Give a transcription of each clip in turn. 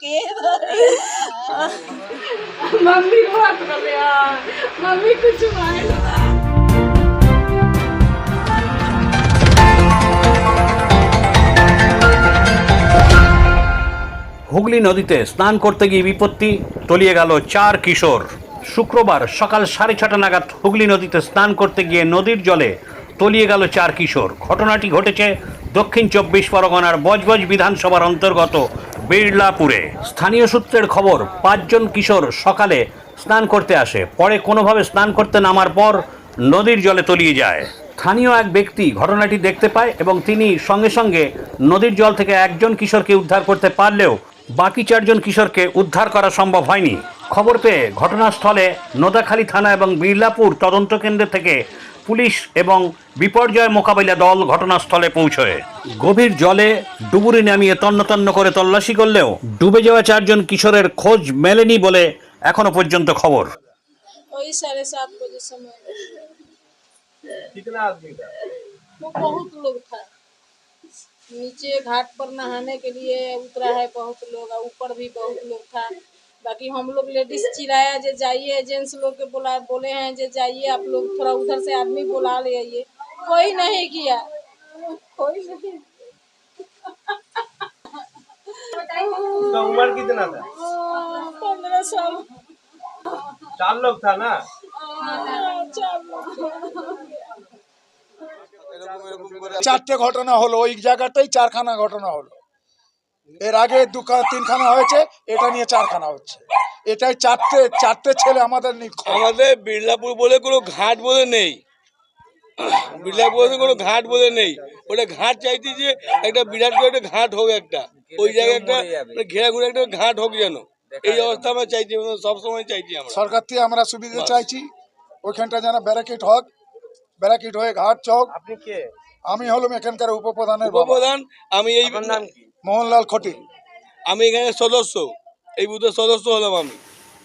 together. Mummy, what Mummy, could you mind? Hooghly নদীতে স্নান করতে গিয়ে বিপত্তি তলিয়ে গেল চার কিশোর শুক্রবার সকাল সাড়ে ছটা নাগাদ হুগলি নদীতে স্নান করতে গিয়ে নদীর জলে তলিয়ে গেল চার কিশোর ঘটনাটি ঘটেছে দক্ষিণ চব্বিশ পরগনার বজবজ বিধানসভার অন্তর্গত বিড়লাপুরে। স্থানীয় সূত্রের খবর, পাঁচজন কিশোর সকালে স্নান করতে আসে। পরে কোনোভাবে স্নান করতে নামার পর নদীর জলে তলিয়ে যায়। স্থানীয় এক ব্যক্তি ঘটনাটি দেখতে পায় এবং তিনি সঙ্গে সঙ্গে নদীর জল থেকে একজন কিশোরকে উদ্ধার করতে পারলেও বাকি চারজন কিশোরকে উদ্ধার করা সম্ভব হয়নি। খবর পেয়ে ঘটনাস্থলে নোদাখালী থানা এবং বিড়লাপুর তদন্ত কেন্দ্র থেকে পুলিশ এবং বিপর্যয় মোকাবিলা দল ঘটনাস্থলে পৌঁছয় গভীর জলে ডুবুরি নামিয়ে তন্ন তন্ন করে তল্লাশি করলেও ডুবে যাওয়া চারজন কিশোরের খোঁজ মেলেনি বলে এখনো পর্যন্ত খবর वही साढ़े सात बजे समय कितना आदमी था वो बहुत लोग था नीचे घाट पर नहाने के लिए उतरा है बहुत लोग और ऊपर भी बहुत लोग था बाकी हम लोग लेडीज चिराया जे जाइए जेंट्स लोग के बोला बोले हैं जे जाइए आप लोग थोड़ा उधर से आदमी बुला ले आइए कोई नहीं किया कोई नहीं उसका उम्र कितना था पंद्रह साल चार लोग था ना चार लोग চারটে ঘটনা হলো ওই জায়গাটাই চারখানা ঘটনা হলো এর আগে দুখানা তিনখানা হয়েছে এটা নিয়ে চারখানা হচ্ছে। এটাই চারটে চারটে ছেলে আমাদের। আমাদের বিড়লাপুর বলে কোনো ঘাট বলে নেই। বিড়লাপুর বলে কোনো ঘাট বলে নেই। ওটা ঘাট চাইছি যে একটা বিরাট করে একটা ঘাট হোক একটা। ওই জায়গায় একটা মানে ঘেরা ঘুরে একটা ঘাট হোক যেন। এই অবস্থা আমরা চাইছি সবসময় চাইছি আমরা। সরকার থেকে আমরা সুবিধা চাইছি ওইখানটা যেন ব্যারাকেট হোক ব্যারাকেট হয়ে ঘাট চক আপনি কে? আমি হলাম এখানকার উপপ্রধানের উপপ্রধান আমি এই নাম কি? মোহনলাল খটি। আমি এখানে সদস্য। এই বুথের সদস্য হলাম আমি।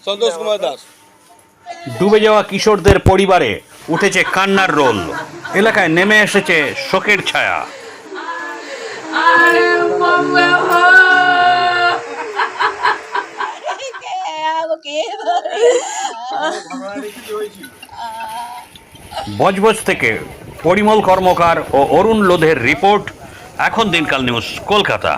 সন্তোষ কুমার দাস। ডুবে যাওয়া কিশোরদের পরিবারে উঠেছে কান্নার রোল। এলাকায় নেমে এসেছে শোকের ছায়া। বজবজ থেকে পরিমল কর্মকার ও অরুণ লোধের রিপোর্ট এখন দিনকাল নিউজ কলকাতা।